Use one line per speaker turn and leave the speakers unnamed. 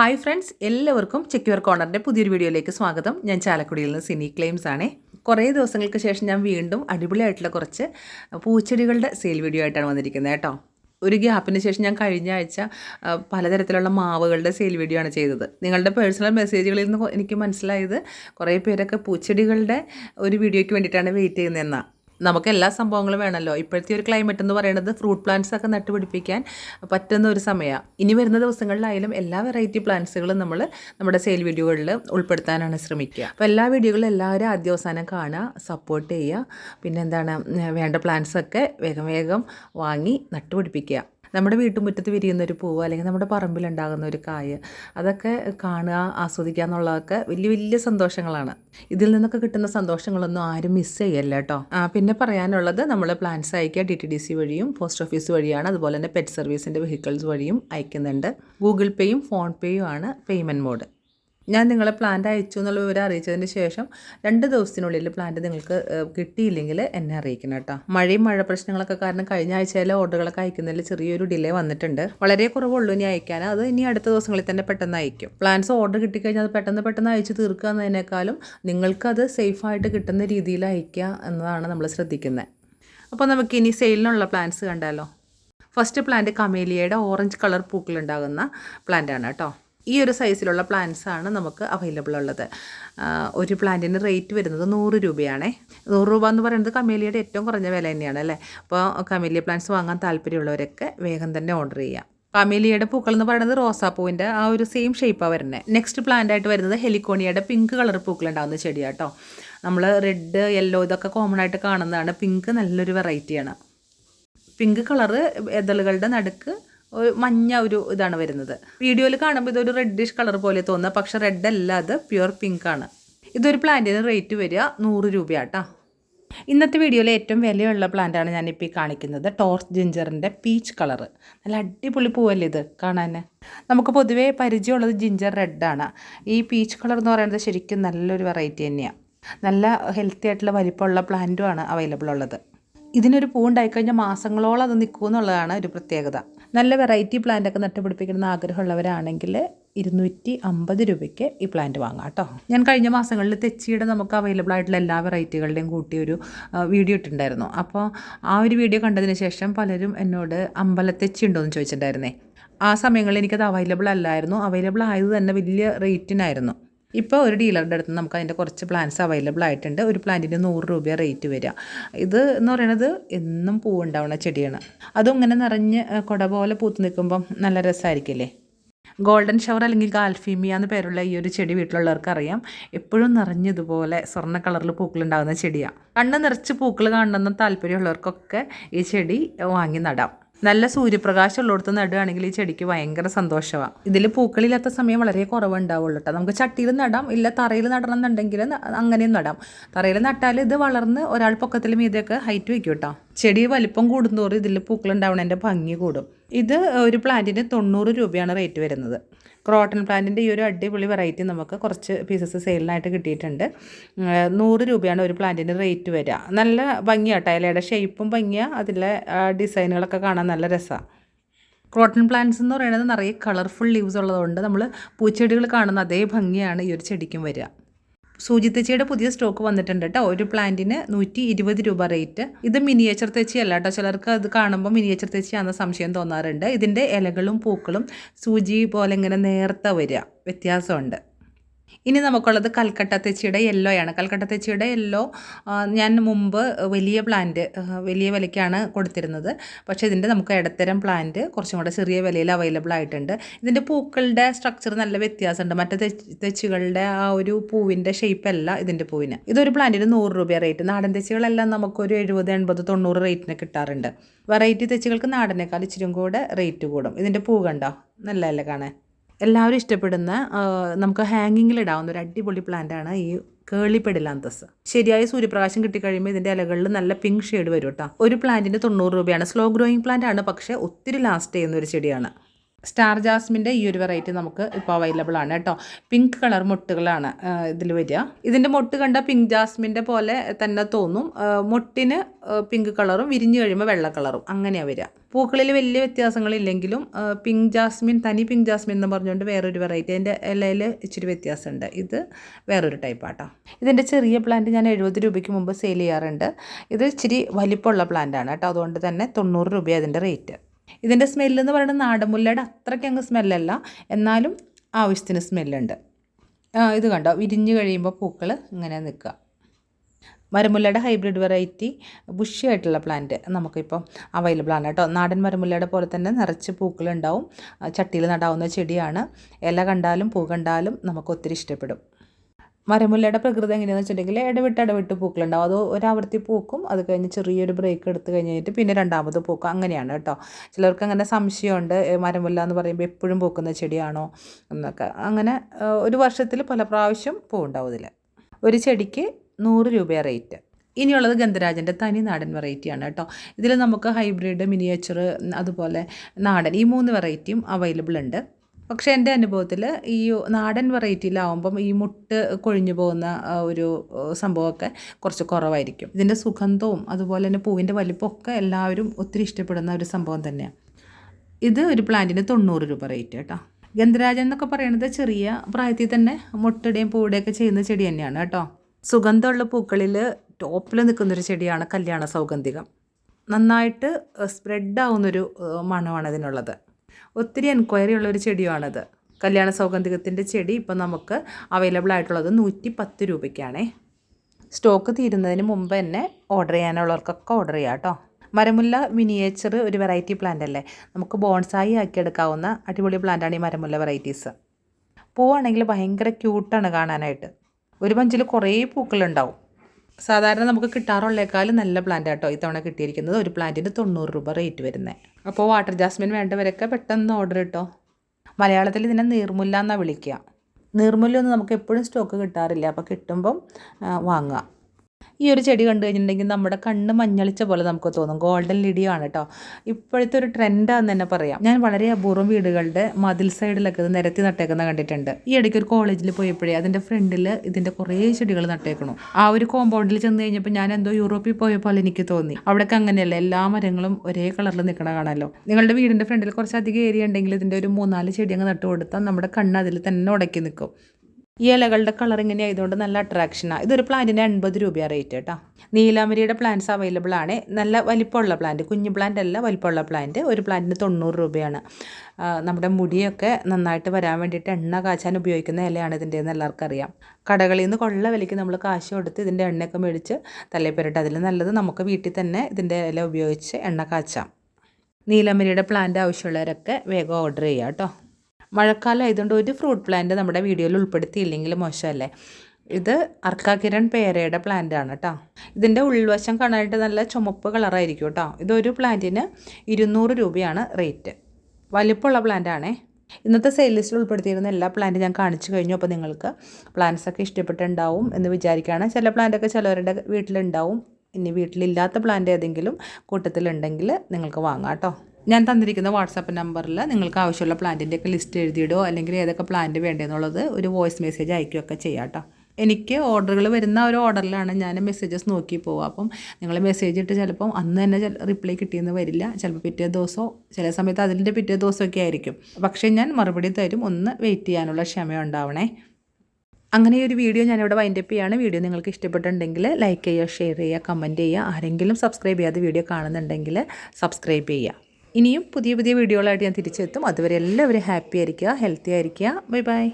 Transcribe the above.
Hi friends എല്ലാവർക്കും ചെക്യൂർ കോർണറിന്റെ പുതിയൊരു വീഡിയോയിലേക്ക് സ്വാഗതം. ഞാൻ ചാലക്കുടിയിൽ നിന്ന് സിനി ക്ലെയിംസ് ആണ്. കുറേ ദിവസങ്ങൾക്ക് ശേഷം ഞാൻ വീണ്ടും അടിപൊളിയായിട്ടുള്ള കുറച്ച് പൂച്ചെടികളുടെ സെയിൽ വീഡിയോ ആയിട്ടാണ് വന്നിരിക്കുന്നത് കേട്ടോ. ഒരു ഗ്യാപ്പിന് ശേഷം ഞാൻ കഴിഞ്ഞ ആഴ്ച പലതരത്തിലുള്ള മാവുകളുടെ സെയിൽ വീഡിയോ ആണ് ചെയ്തത്. നിങ്ങളുടെ പേഴ്സണൽ മെസ്സേജുകളിൽ നിന്ന് എനിക്ക് മനസ്സിലായത് കുറേ പേരൊക്കെ പൂച്ചെടികളുടെ ഒരു വീഡിയോയ്ക്ക് വേണ്ടിയിട്ടാണ് വെയിറ്റ് ചെയ്യുന്നതെന്നാണ് നമുക്ക് എല്ലാ സംഭവങ്ങളും വേണമല്ലോ. ഇപ്പോഴത്തെ ഒരു ക്ലൈമറ്റ് എന്ന് പറയുന്നത് ഫ്രൂട്ട് പ്ലാന്റ്സ് ഒക്കെ നട്ടുപിടിപ്പിക്കാൻ പറ്റുന്ന ഒരു സമയമാണ് ഇനി വരുന്ന ദിവസങ്ങളിലായാലും എല്ലാ വെറൈറ്റി പ്ലാന്റ്സുകളും നമ്മൾ നമ്മുടെ സെയിൽ വീഡിയോകളിൽ ഉൾപ്പെടുത്താനാണ് ശ്രമിക്കുക. അപ്പോൾ എല്ലാ വീഡിയോകളും എല്ലാവരും ആദ്യ അവസാനം കാണുക സപ്പോർട്ട് ചെയ്യുക. പിന്നെ എന്താണ് വേണ്ട പ്ലാന്റ്സൊക്കെ വേഗം വേഗം വാങ്ങി നട്ടുപിടിപ്പിക്കുക. നമ്മുടെ വീട്ടുമുറ്റത്ത് വിരിയുന്ന ഒരു പൂവ് അല്ലെങ്കിൽ നമ്മുടെ പറമ്പിലുണ്ടാകുന്ന ഒരു കായ് അതൊക്കെ കാണുക ആസ്വദിക്കുക എന്നുള്ളതൊക്കെ വലിയ വലിയ സന്തോഷങ്ങളാണ്. ഇതിൽ നിന്നൊക്കെ കിട്ടുന്ന സന്തോഷങ്ങളൊന്നും ആരും മിസ് ചെയ്യല്ല കേട്ടോ. പിന്നെ പറയാനുള്ളത് നമ്മൾ പ്ലാൻസ് അയക്കുക ഡി ടി ഡി സി വഴിയും പോസ്റ്റ് ഓഫീസ് വഴിയാണ്. അതുപോലെ തന്നെ പെറ്റ് സർവീസിന്റെ വെഹിക്കിൾസ് വഴിയും അയക്കുന്നുണ്ട്. ഗൂഗിൾ പേയും ഫോൺ പേയും ആണ് പേയ്മെന്റ് മോഡ് ഞാൻ നിങ്ങളെ പ്ലാന്റ് അയച്ചു എന്നുള്ള വിവരം അറിയിച്ചതിന് ശേഷം രണ്ട് ദിവസത്തിനുള്ളിൽ പ്ലാന്റ് നിങ്ങൾക്ക് കിട്ടിയില്ലെങ്കിൽ എന്നെ അറിയിക്കണം കേട്ടോ. മഴയും മഴ പ്രശ്നങ്ങളൊക്കെ കാരണം കഴിഞ്ഞ ആഴ്ചയിലെ ഓർഡറുകളൊക്കെ അയക്കുന്നതിൽ ചെറിയൊരു ഡിലേ വന്നിട്ടുണ്ട്. വളരെ കുറവുള്ളൂ ഇനി അയക്കാൻ. അത് ഇനി അടുത്ത ദിവസങ്ങളിൽ തന്നെ പെട്ടെന്ന് അയക്കും. പ്ലാൻസ് ഓർഡർ കിട്ടിക്കഴിഞ്ഞാൽ അത് പെട്ടെന്ന് പെട്ടെന്ന് അയച്ച് തീർക്കുക എന്നതിനേക്കാളും നിങ്ങൾക്കത് സേഫായിട്ട് കിട്ടുന്ന രീതിയിൽ അയക്കുക എന്നതാണ് നമ്മൾ ശ്രദ്ധിക്കുന്നത്. അപ്പോൾ നമുക്ക് ഇനി സെയിലിനുള്ള പ്ലാൻസ് കണ്ടാലോ? ഫസ്റ്റ് പ്ലാന്റ് കമേലിയയുടെ ഓറഞ്ച് കളർ പൂക്കളുണ്ടാകുന്ന പ്ലാന്റാണ് കേട്ടോ. ഈ ഒരു സൈസിലുള്ള പ്ലാന്റ്സ് ആണ് നമുക്ക് അവൈലബിൾ ഉള്ളത്. ഒരു പ്ലാന്റിന് റേറ്റ് വരുന്നത് നൂറ് രൂപയാണേ. നൂറ് രൂപ എന്ന് പറയുന്നത് കമേലിയുടെ ഏറ്റവും കുറഞ്ഞ വില തന്നെയാണ് അല്ലേ? അപ്പോൾ കമേലിയ പ്ലാന്റ്സ് വാങ്ങാൻ താല്പര്യമുള്ളവരൊക്കെ വേഗം തന്നെ ഓർഡർ ചെയ്യാം. കമേലിയയുടെ പൂക്കൾ എന്ന് പറയുന്നത് റോസാപ്പൂവിന്റെ ആ ഒരു സെയിം ഷേപ്പാണ് വരുന്നത് നെക്സ്റ്റ് പ്ലാന്റ് ആയിട്ട് വരുന്നത് ഹെലിക്കോണിയയുടെ പിങ്ക് കളർ പൂക്കളുണ്ടാകുന്ന ചെടിയാട്ടോ നമ്മൾ റെഡ് യെല്ലോ ഇതൊക്കെ കോമൺ ആയിട്ട് കാണുന്നതാണ്. പിങ്ക് നല്ലൊരു വെറൈറ്റിയാണ് പിങ്ക് കളറ് എതളുകളുടെ നടുക്ക് ഒരു മഞ്ഞ ഒരു ഇതാണ് വരുന്നത്. വീഡിയോയിൽ കാണുമ്പോൾ ഇതൊരു റെഡിഷ് കളർ പോലെ തോന്നുക പക്ഷെ റെഡ് അല്ല അത് പ്യുവർ പിങ്ക് ആണ്. ഇതൊരു പ്ലാന്റിന് റേറ്റ് വരിക നൂറ് രൂപയാട്ടോ. ഇന്നത്തെ വീഡിയോയിൽ ഏറ്റവും വിലയുള്ള പ്ലാന്റാണ് ഞാനിപ്പോൾ ഈ കാണിക്കുന്നത്. ടോർച്ച് ജിഞ്ചറിന്റെ പീച്ച് കളർ നല്ല അടിപൊളി പൂവല്ലേ ഇത് കാണാൻ നമുക്ക് പൊതുവേ പരിചയമുള്ളത് ജിഞ്ചർ റെഡാണ് ഈ പീച്ച് കളർ എന്ന് പറയുന്നത് ശരിക്കും നല്ലൊരു വെറൈറ്റി തന്നെയാണ് നല്ല ഹെൽത്തി ആയിട്ടുള്ള വലിപ്പമുള്ള പ്ലാന്റുമാണ് അവൈലബിൾ ഉള്ളത്. ഇതിനൊരു പൂ ഉണ്ടായിക്കഴിഞ്ഞാൽ മാസങ്ങളോളം അത് നിൽക്കും എന്നുള്ളതാണ് ഒരു പ്രത്യേകത. നല്ല വെറൈറ്റി പ്ലാന്റ് ഒക്കെ നട്ടുപിടിപ്പിക്കണം ആഗ്രഹമുള്ളവരാണെങ്കിൽ ഇരുന്നൂറ്റി അമ്പത് രൂപയ്ക്ക് ഈ പ്ലാന്റ് വാങ്ങാം കേട്ടോ. ഞാൻ കഴിഞ്ഞ മാസങ്ങളിൽ തെച്ചിയുടെ നമുക്ക് അവൈലബിൾ ആയിട്ടുള്ള എല്ലാ വെറൈറ്റികളുടെയും കൂട്ടി ഒരു വീഡിയോ ഇട്ടിട്ടുണ്ടായിരുന്നു. അപ്പോൾ ആ ഒരു വീഡിയോ കണ്ടതിന് ശേഷം പലരും എന്നോട് അമ്പലത്തെച്ചി ഉണ്ടോ എന്ന് ചോദിച്ചിട്ടുണ്ടായിരുന്നേ. ആ സമയങ്ങളിൽ എനിക്കത് അവൈലബിൾ അല്ലായിരുന്നു. അവൈലബിൾ ആയത് തന്നെ വലിയ റേറ്റിനായിരുന്നു ഇപ്പോൾ ഒരു ഡീലറുടെ അടുത്ത് നമുക്ക് അതിന്റെ കുറച്ച് പ്ലാന്റ്സ് അവൈലബിൾ ആയിട്ടുണ്ട്. ഒരു പ്ലാന്റിന് നൂറ് രൂപ റേറ്റ് വരിക. ഇത് എന്ന് പറയുന്നത് എന്നും പൂവുണ്ടാവുന്ന ചെടിയാണ്. അതും ഇങ്ങനെ നിറഞ്ഞ് കുട പോലെ പൂത്ത് നിൽക്കുമ്പം നല്ല രസമായിരിക്കില്ലേ ഗോൾഡൻ ഷവർ അല്ലെങ്കിൽ ഗാൽഫീമിയ എന്ന് പേരുള്ള ഈ ഒരു ചെടി വീട്ടിലുള്ളവർക്ക് അറിയാം. എപ്പോഴും നിറഞ്ഞതുപോലെ സ്വർണ കളറിൽ പൂക്കളുണ്ടാകുന്ന ചെടിയാണ് കണ്ണ് നിറച്ച് പൂക്കൾ കാണണമെന്ന് താല്പര്യമുള്ളവർക്കൊക്കെ ഈ ചെടി വാങ്ങി നടാം. നല്ല സൂര്യപ്രകാശം ഉള്ളിടത്ത് നടുകയാണെങ്കിൽ ഈ ചെടിക്ക് ഭയങ്കര സന്തോഷമാണ് ഇതിൽ പൂക്കളില്ലാത്ത സമയം വളരെ കുറവുണ്ടാവുള്ളൂ കേട്ടോ നമുക്ക് ചട്ടിയിൽ നടാം ഇല്ല തറയിൽ നടണം എന്നുണ്ടെങ്കിൽ അങ്ങനെയും നടാം. തറയിൽ നട്ടാൽ ഇത് വളർന്ന് ഒരാൾ പൊക്കത്തിൽ മീതെയൊക്കെ ഹൈറ്റ് വയ്ക്കും കേട്ടോ ചെടി വലിപ്പം കൂടുന്തോറും ഇതിൽ പൂക്കളുണ്ടാവണതിന്റെ ഭംഗി കൂടും. ഇത് ഒരു പ്ലാന്റിന് തൊണ്ണൂറ് രൂപയാണ് റേറ്റ് വരുന്നത്. ക്രോട്ടൺ പ്ലാന്റിന്റെ ഈ ഒരു അടിപൊളി വെറൈറ്റി നമുക്ക് കുറച്ച് പീസസ് സെയിലിനായിട്ട് കിട്ടിയിട്ടുണ്ട്. നൂറ് രൂപയാണ് ഒരു പ്ലാന്റിന്റെ റേറ്റ് വരിക. നല്ല ഭംഗിയാട്ടോ ഇലയുടെ ഷേപ്പും ഭംഗിയാണ് അതിലെ ഡിസൈനുകളൊക്കെ കാണാൻ നല്ല രസമാണ് ക്രോട്ടൺ പ്ലാന്റ്സ് എന്ന് പറയുന്നത് നിറയെ കളർഫുൾ ലീവ്സ് ഉള്ളതുകൊണ്ട് നമ്മൾ പൂച്ചെടികൾ കാണുന്ന അതേ ഭംഗിയാണ് ഈ ഒരു ചെടിക്കും വരിക. സൂചി തെച്ചിയുടെ പുതിയ സ്റ്റോക്ക് വന്നിട്ടുണ്ട് കേട്ടോ. ഒരു പ്ലാന്റിന് നൂറ്റി ഇരുപത് രൂപ റേറ്റ്. ഇത് മിനിയേച്ചർ തെച്ചി അല്ല കേട്ടോ. ചിലർക്ക് അത് കാണുമ്പോൾ മിനിയേച്ചർ തെച്ചിയാണെന്ന സംശയം തോന്നാറുണ്ട്. ഇതിന്റെ ഇലകളും പൂക്കളും സൂചി പോലെ ഇങ്ങനെ നേർത്ത വരിക. വ്യത്യാസമുണ്ട്. ഇനി നമുക്കുള്ളത് കൽക്കട്ട തെച്ചിയുടെ യെല്ലോ ആണ്. കൽക്കട്ട തെച്ചിയുടെ യെല്ലോ ഞാൻ മുമ്പ് വലിയ പ്ലാന്റ് വലിയ വിലയ്ക്കാണ് കൊടുത്തിരുന്നത്. പക്ഷേ ഇതിന്റെ നമുക്ക് ഇടത്തരം പ്ലാന്റ് കുറച്ചും കൂടെ ചെറിയ വിലയിൽ അവൈലബിൾ ആയിട്ടുണ്ട്. ഇതിന്റെ പൂക്കളുടെ സ്ട്രക്ചർ നല്ല വ്യത്യാസമുണ്ട്. മറ്റേ തെച്ചുകളുടെ ആ ഒരു പൂവിന്റെ ഷേപ്പ് അല്ല ഇതിന്റെ പൂവിന്. ഇതൊരു പ്ലാന്റിന് നൂറ് രൂപ റേറ്റ് നാടൻ തെച്ചുകളെല്ലാം നമുക്കൊരു എഴുപത് എൺപത് തൊണ്ണൂറ് റേറ്റിന് കിട്ടാറുണ്ട്. വെറൈറ്റി തെച്ചുകൾക്ക് നാടനേക്കാൾ ഇച്ചിരി കൂടെ റേറ്റ് കൂടും. ഇതിന്റെ പൂ കണ്ടോ? നല്ലതല്ലേ കാണാൻ. എല്ലാവരും ഇഷ്ടപ്പെടുന്ന നമുക്ക് ഹാങ്ങിങ്ങിൽ ഇടാവുന്ന ഒരു അടിപൊളി പ്ലാന്റ് ആണ് ഈ കേളിപ്പെടിലാന്തസ് ശരിയായ സൂര്യപ്രകാശം കിട്ടിക്കഴിയുമ്പോൾ ഇതിന്റെ ഇലകളിൽ നല്ല പിങ്ക് ഷെയ്ഡ് വരും കേട്ടോ ഒരു പ്ലാന്റിന് തൊണ്ണൂറ് രൂപയാണ്. സ്ലോ ഗ്രോയിങ് പ്ലാന്റ് ആണ്. പക്ഷേ ഒത്തിരി ലാസ്റ്റ് ചെയ്യുന്ന ഒരു ചെടിയാണ്. സ്റ്റാർ ജാസ്മിന്റെ ഈ ഒരു വെറൈറ്റി നമുക്ക് ഇപ്പോൾ അവൈലബിൾ ആണ് കേട്ടോ. പിങ്ക് കളർ മുട്ടുകളാണ് ഇതിൽ വരിക. ഇതിന്റെ മൊട്ട് കണ്ട പിങ്ക് ജാസ്മിന്റെ പോലെ തന്നെ തോന്നും. മുട്ടിന് പിങ്ക് കളറും വിരിഞ്ഞു കഴിയുമ്പോൾ വെള്ള കളറും അങ്ങനെയാണ് വരിക. പൂക്കളിൽ വലിയ വ്യത്യാസങ്ങളില്ലെങ്കിലും പിങ്ക് ജാസ്മിൻ തനി പിങ്ക് ജാസ്മിൻ എന്ന് പറഞ്ഞുകൊണ്ട് വേറൊരു വെറൈറ്റി അതിന്റെ ഇലയിൽ ഇച്ചിരി വ്യത്യാസമുണ്ട്. ഇത് വേറൊരു ടൈപ്പാട്ടോ ഇതിന്റെ ചെറിയ പ്ലാന്റ് ഞാൻ എഴുപത് രൂപയ്ക്ക് മുമ്പ് സെയിൽ ചെയ്യാറുണ്ട്. ഇത് ഇച്ചിരി വലിപ്പമുള്ള പ്ലാന്റാണ് കേട്ടോ. അതുകൊണ്ട് തന്നെ തൊണ്ണൂറ് രൂപയാണ് അതിന്റെ റേറ്റ് ഇതിന്റെ സ്മെല്ല് എന്ന് പറയുന്നത് നാടൻമുല്ലയുടെ അത്രയ്ക്ക് അങ്ങ് സ്മെല്ലല്ല എന്നാലും ആവശ്യത്തിന് സ്മെല്ലുണ്ട്. ഇത് കണ്ടോ? വിരിഞ്ഞ് കഴിയുമ്പോൾ പൂക്കൾ ഇങ്ങനെ നിൽക്കുക. മരമുല്ലയുടെ ഹൈബ്രിഡ് വെറൈറ്റി ബുഷി ആയിട്ടുള്ള പ്ലാന്റ് നമുക്കിപ്പം അവൈലബിൾ ആണ് കേട്ടോ. നാടൻ മരമുല്ലയുടെ പോലെ തന്നെ നിറച്ച് പൂക്കളുണ്ടാവും. ചട്ടിയിൽ നടാവുന്ന ചെടിയാണ്. ഇല കണ്ടാലും പൂ കണ്ടാലും നമുക്ക് ഒത്തിരി ഇഷ്ടപ്പെടും. മരമുല്ലയുടെ പ്രകൃതി എങ്ങനെയാണെന്ന് വെച്ചിട്ടുണ്ടെങ്കിൽ ഇടവിട്ട് ഇടവിട്ട് പൂക്കളുണ്ടാവും. അത് ഒരാവർത്തി പൂക്കും അത് കഴിഞ്ഞ് ചെറിയൊരു ബ്രേക്ക് എടുത്ത് കഴിഞ്ഞിട്ട് പിന്നെ രണ്ടാമത് പൂക്കും. അങ്ങനെയാണ് കേട്ടോ. ചിലർക്ക് അങ്ങനെ സംശയമുണ്ട് മരമുല്ല എന്ന് പറയുമ്പോൾ എപ്പോഴും പൂക്കുന്ന ചെടിയാണോ എന്നൊക്കെ. അങ്ങനെ ഒരു വർഷത്തിൽ പല പ്രാവശ്യം പൂവുണ്ടാവും ഇതിൽ ഒരു ചെടിക്ക് നൂറ് രൂപ റേറ്റ് ഇനിയുള്ളത് ഗന്ധരാജന്റെ തനി നാടൻ വെറൈറ്റിയാണ് കേട്ടോ. ഇതിൽ നമുക്ക് ഹൈബ്രിഡ് മിനിയേച്ചർ അതുപോലെ നാടൻ ഈ മൂന്ന് വെറൈറ്റിയും അവൈലബിൾ ഉണ്ട്. പക്ഷേ എന്റെ അനുഭവത്തിൽ ഈ നാടൻ വെറൈറ്റിയിലാവുമ്പം ഈ മുട്ട് കൊഴിഞ്ഞു പോകുന്ന ഒരു സംഭവമൊക്കെ കുറച്ച് കുറവായിരിക്കും. ഇതിന്റെ സുഗന്ധവും അതുപോലെ തന്നെ പൂവിന്റെ വലിപ്പമൊക്കെ എല്ലാവരും ഒത്തിരി ഇഷ്ടപ്പെടുന്ന ഒരു സംഭവം തന്നെയാണ്. ഇത് ഒരു പ്ലാന്റിന് തൊണ്ണൂറ് രൂപ റേറ്റ് കേട്ടോ. ഗന്ധരാജൻ എന്നൊക്കെ പറയുന്നത് ചെറിയ പ്രായത്തിൽ തന്നെ മുട്ടയുടെയും പൂവിടെയൊക്കെ ചെയ്യുന്ന ചെടി തന്നെയാണ് കേട്ടോ. സുഗന്ധമുള്ള പൂക്കളിൽ ടോപ്പിൽ നിൽക്കുന്നൊരു ചെടിയാണ് കല്യാണ സൗഗന്ധികം. നന്നായിട്ട് സ്പ്രെഡ് ആവുന്നൊരു മണമാണ് ഇതിനുള്ളത്. ഒത്തിരി എൻക്വയറി ഉള്ള ഒരു ചെടിയാണത് കല്യാണ സൗഗന്ധികത്തിന്റെ ചെടി ഇപ്പം നമുക്ക് അവൈലബിൾ ആയിട്ടുള്ളത് നൂറ്റി പത്ത് രൂപയ്ക്കാണേ. സ്റ്റോക്ക് തീരുന്നതിന് മുമ്പ് തന്നെ ഓർഡർ ചെയ്യാനുള്ളവർക്കൊക്കെ ഓർഡർ ചെയ്യാം കേട്ടോ. മരമുല്ല മിനിയേച്ചർ ഒരു വെറൈറ്റി പ്ലാന്റ് അല്ലേ? നമുക്ക് ബോൺസായി ആക്കിയെടുക്കാവുന്ന അടിപൊളി പ്ലാന്റാണ് ഈ മരമുല്ല വെറൈറ്റീസ് പൂവാണെങ്കിൽ ഭയങ്കര ക്യൂട്ടാണ് കാണാനായിട്ട്. ഒരു ബഞ്ചിൽ കുറേ പൂക്കളുണ്ടാവും. സാധാരണ നമുക്ക് കിട്ടാറുള്ളേക്കാളും നല്ല പ്ലാന്റ് ആട്ടോ ഇത്തവണ കിട്ടിയിരിക്കുന്നത്. ഒരു പ്ലാന്റിന് തൊണ്ണൂറ് രൂപ റേറ്റ് വരുന്നത് അപ്പോൾ വാട്ടർ ജാസ്മിൻ വേണ്ടവരൊക്കെ പെട്ടെന്ന് ഓർഡർ കിട്ടോ മലയാളത്തിൽ ഇതിനെ നീർമുല്ല എന്നാണ് വിളിക്കുക നീർമുല്ലൊന്നും നമുക്ക് എപ്പോഴും സ്റ്റോക്ക് കിട്ടാറില്ല. അപ്പോൾ കിട്ടുമ്പം വാങ്ങുക ഈ ഒരു ചെടി കണ്ടു കഴിഞ്ഞിട്ടുണ്ടെങ്കിൽ നമ്മുടെ കണ്ണ് മഞ്ഞളിച്ച പോലെ നമുക്ക് തോന്നും. ഗോൾഡൻ ലിഡിയാണ് കേട്ടോ ഇപ്പോഴത്തെ ഒരു ട്രെൻഡാന്ന് തന്നെ പറയാം. ഞാൻ വളരെ അപൂർവം വീടുകളുടെ മതിൽ സൈഡിലൊക്കെ ഇത് നിരത്തി നട്ടേക്കുന്ന കണ്ടിട്ടുണ്ട്. ഈ ഇടയ്ക്ക് ഒരു കോളേജിൽ പോയപ്പോഴേ അതിന്റെ ഫ്രണ്ടിൽ ഇതിന്റെ കുറേ ചെടികൾ നട്ടേക്കണു. ആ ഒരു കോമ്പൗണ്ടിൽ ചെന്ന് കഴിഞ്ഞപ്പോൾ ഞാൻ എന്തോ യൂറോപ്പിൽ പോയ പോലെ എനിക്ക് തോന്നി. അവിടെയൊക്കെ അങ്ങനെയല്ല എല്ലാ മരങ്ങളും ഒരേ കളറിൽ നിൽക്കണ കാണാമല്ലോ നിങ്ങളുടെ വീടിന്റെ ഫ്രണ്ടിൽ കുറച്ചധികം ഏരിയ ഉണ്ടെങ്കിൽ ഇതിന്റെ ഒരു മൂന്നാൽ ചെടി അങ്ങ് നട്ടു കൊടുത്താൽ നമ്മുടെ കണ്ണ് അതിൽ തന്നെ ഉടക്കി നിൽക്കും ഈ ഇലകളുടെ കളർ ഇങ്ങനെ ആയതുകൊണ്ട് നല്ല അട്രാക്ഷനാണ് ഇതൊരു പ്ലാന്റിന് എൺപത് രൂപയാണ് റേറ്റ് കേട്ടോ നീലാമരിയുടെ പ്ലാന്റ്സ് അവൈലബിൾ ആണ്. നല്ല വലിപ്പമുള്ള പ്ലാന്റ് കുഞ്ഞു പ്ലാന്റ് അല്ല വലിപ്പമുള്ള പ്ലാന്റ് ഒരു പ്ലാന്റിന് തൊണ്ണൂറ് രൂപയാണ്. നമ്മുടെ മുടിയൊക്കെ നന്നായിട്ട് വരാൻ വേണ്ടിയിട്ട് എണ്ണ കാച്ചാൻ ഉപയോഗിക്കുന്ന ഇലയാണ് ഇതിന്റെ എന്ന് എല്ലാവർക്കും അറിയാം. കടകളിൽ നിന്ന് കൊള്ള വിലയ്ക്ക് നമ്മൾ കാശ് കൊടുത്ത് ഇതിന്റെ എണ്ണയൊക്കെ മേടിച്ച് തലയിൽ അതിൽ നല്ലത് നമുക്ക് വീട്ടിൽ തന്നെ ഇതിന്റെ ഇല ഉപയോഗിച്ച് എണ്ണ കാച്ചാം. നീലമരിയുടെ പ്ലാന്റ് ആവശ്യമുള്ളവരൊക്കെ വേഗം ഓർഡർ ചെയ്യാം കേട്ടോ മഴക്കാലം ആയതുകൊണ്ട് ഒരു ഫ്രൂട്ട് പ്ലാന്റ് നമ്മുടെ വീഡിയോയിൽ ഉൾപ്പെടുത്തിയില്ലെങ്കിൽ മോശമല്ലേ? ഇത് അർക്കാകിരൺ പേരയുടെ പ്ലാന്റ് ആണ് കേട്ടോ ഇതിന്റെ ഉൾവശം കാണാനായിട്ട് നല്ല ചുമപ്പ് കളറായിരിക്കും കേട്ടോ ഇതൊരു പ്ലാന്റിന് ഇരുന്നൂറ് രൂപയാണ് റേറ്റ് വലിപ്പമുള്ള പ്ലാന്റ് ആണേ. ഇന്നത്തെ സെയിൽ ലിസ്റ്റിൽ ഉൾപ്പെടുത്തിയിരുന്ന എല്ലാ പ്ലാന്റും ഞാൻ കാണിച്ചു കഴിഞ്ഞു. അപ്പോൾ നിങ്ങൾക്ക് പ്ലാന്റ്സ് ഒക്കെ ഇഷ്ടപ്പെട്ടുണ്ടാവും എന്ന് വിചാരിക്കുകയാണ്. ചില പ്ലാന്റൊക്കെ ചിലവരുടെ വീട്ടിലുണ്ടാവും. ഇനി വീട്ടിലില്ലാത്ത പ്ലാന്റ് ഏതെങ്കിലും കൂട്ടത്തിലുണ്ടെങ്കിൽ നിങ്ങൾക്ക് വാങ്ങാം കേട്ടോ ഞാൻ തന്നിരിക്കുന്ന വാട്സാപ്പ് നമ്പറിൽ നിങ്ങൾക്ക് ആവശ്യമുള്ള പ്ലാന്റിന്റെ ഒക്കെ ലിസ്റ്റ് എഴുതിയിടുകയോ അല്ലെങ്കിൽ ഏതൊക്കെ പ്ലാന്റ് വേണ്ടതെന്നുള്ളത് ഒരു വോയിസ് മെസ്സേജ് അയക്കുകയൊക്കെ ചെയ്യാം കേട്ടോ എനിക്ക് ഓർഡറുകൾ വരുന്ന ഒരു ഓർഡറിലാണ് ഞാൻ മെസ്സേജസ് നോക്കി പോവുക. അപ്പം നിങ്ങൾ മെസ്സേജ് ഇട്ട് ചിലപ്പം അന്ന് തന്നെ റിപ്ലൈ കിട്ടിയെന്ന് വരില്ല. ചിലപ്പോൾ പിറ്റേ ദിവസമോ ചില സമയത്ത് അതിന്റെ പിറ്റേ ദിവസമൊക്കെ ആയിരിക്കും. പക്ഷേ ഞാൻ മറുപടി തരും. ഒന്ന് വെയിറ്റ് ചെയ്യാനുള്ള ക്ഷമയുണ്ടാവണേ. അങ്ങനെ ഈ ഒരു വീഡിയോ ഞാനിവിടെ വൈൻഡപ്പ് ചെയ്യാണ്. വീഡിയോ നിങ്ങൾക്ക് ഇഷ്ടപ്പെട്ടുണ്ടെങ്കിൽ ലൈക്ക് ചെയ്യുക ഷെയർ ചെയ്യുക കമന്റ് ചെയ്യുക. ആരെങ്കിലും സബ്സ്ക്രൈബ് ചെയ്യാതെ വീഡിയോ കാണുന്നുണ്ടെങ്കിൽ സബ്സ്ക്രൈബ് ചെയ്യുക. ഇനിയും പുതിയ പുതിയ വീഡിയോകളായിട്ട് ഞാൻ തിരിച്ചെത്തും. അതുവരെ എല്ലാവരും ഹാപ്പി ആയിരിക്കുക ഹെൽത്തി ആയിരിക്കുക. Bye bye.